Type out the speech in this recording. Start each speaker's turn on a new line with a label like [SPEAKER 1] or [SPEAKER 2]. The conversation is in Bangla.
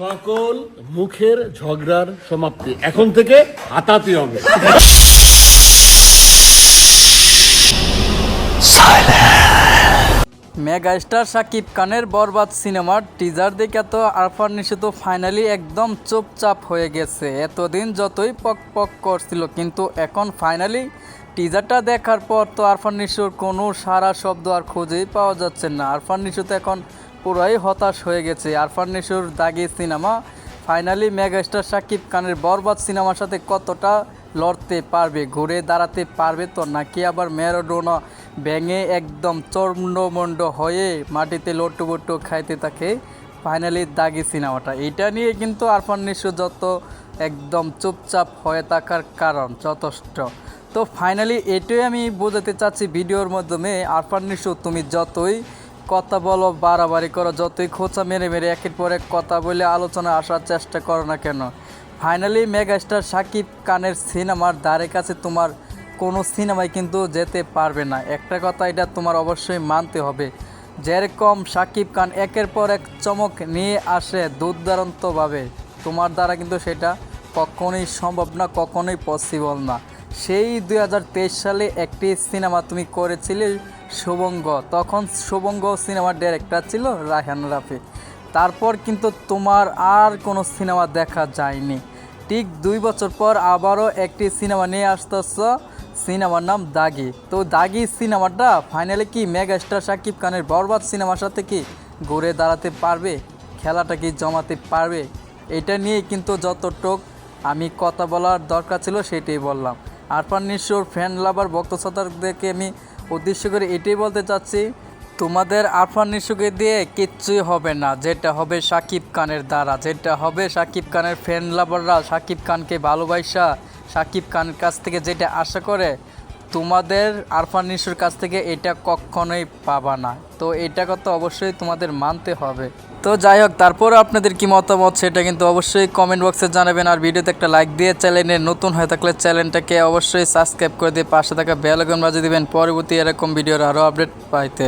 [SPEAKER 1] সকল মুখের ঝগড়ার সমাপ্তি। এখন থেকে হাতাতে হবে।
[SPEAKER 2] মেগা স্টার শাকিব খানের বরবাদ সিনেমার টিজার দেখে তো আরফান নিশো তো ফাইনালি একদম চুপচাপ হয়ে গেছে। এতদিন যতই পক পক করছিল কিন্তু এখন ফাইনালি টিজারটা দেখার পর তো আরফান নিশোর কোনো সারা শব্দ আর খুঁজেই পাওয়া যাচ্ছে না। আরফান নিশো তো এখন পুরাই হতাশ হয়ে গেছে। আরফান নিশোর দাগি সিনেমা। ফাইনালি মেগা স্টার শাকিব খানের বরবাদ সিনেমার সাথে কতটা লড়তে পারবে, ঘুরে দাঁড়াতে পারবে তো, নাকি আবার ম্যারাডোনা ব্যাঙে একদম চর্মমণ্ড হয়ে মাটিতে লট্টু খাইতে থাকে ফাইনালি দাগি সিনেমাটা? এটা নিয়ে কিন্তু আরফান নিশো যত একদম চুপচাপ হয়ে থাকার কারণ যথেষ্ট। তো ফাইনালি এটাই আমি বোঝাতে চাচ্ছি ভিডিওর মাধ্যমে, আরফান নিশো তুমি যতই কথা বলো, বাড়াবাড়ি করো, যতই খোঁচা মেরে মেরে একের পর এক কথা বলে আলোচনা আসার চেষ্টা করো না কেন? ফাইনালি মেগাস্টার শাকিব খানের সিনেমার দ্বারে কাছে তোমার কোনো সিনেমায় কিন্তু যেতে পারবে না। একটা কথা এটা তোমার অবশ্যই মানতে হবে। যেরকম সাকিব খান একের পর এক চমক নিয়ে আসে দুর্দান্তভাবে, তোমার দ্বারা কিন্তু সেটা কখনোই সম্ভব না, কখনোই পসিবল না। সেই দু হাজার তেইশ সালে একটি সিনেমা তুমি করেছিলে শুভঙ্গ। তখন শুভঙ্গ সিনেমার ডিরেক্টর ছিল রায়হান রাফি। তারপর কিন্তু তোমার আর কোনো সিনেমা দেখা যায়নি। ঠিক দুই বছর পর আবারও একটি সিনেমা নিয়ে আসতেছ, সিনেমার নাম দাগি। তো দাগি সিনেমাটা ফাইনালি কি মেগা স্টার শাকিব খানের বরবাদ সিনেমার সাথে কি ঘুরে দাঁড়াতে পারবে? খেলাটা কি জমাতে পারবে? এটা নিয়ে কিন্তু যতটুক আমি কথা বলার দরকার ছিল সেটাই বললাম। আরফান নিশোর ফ্যান লাভার ভক্ত শ্রোতাদেরকে আমি উদ্দেশ্য করে এটাই বলতে চাচ্ছি, তোমাদের আরফান নিশুকে দিয়ে কিচ্ছুই হবে না। যেটা হবে সাকিব খানের দ্বারা, যেটা হবে সাকিব খানের ফ্যান লাভাররা সাকিব খানকে ভালোবাসা, সাকিব খানের কাছ থেকে যেটা আশা করে তোমাদের আরফান নিশুর কাছ থেকে এটা কখনোই পাবা না। তো এটা কথা অবশ্যই তোমাদের মানতে হবে। তো যাই হোক তারপর আপনাদের কি মতামত সেটা কিন্তু অবশ্যই কমেন্ট বক্সে জানাবেন। আর ভিডিওতে একটা লাইক দিয়ে চ্যানেলে নতুন হয়ে থাকলে চ্যানেলটাকে অবশ্যই সাবস্ক্রাইব করে দিয়ে পাশে থাকা বেল বাজিয়ে দিবেন। পরবর্তী এরকম ভিডিওর আরও আপডেট পাইতে।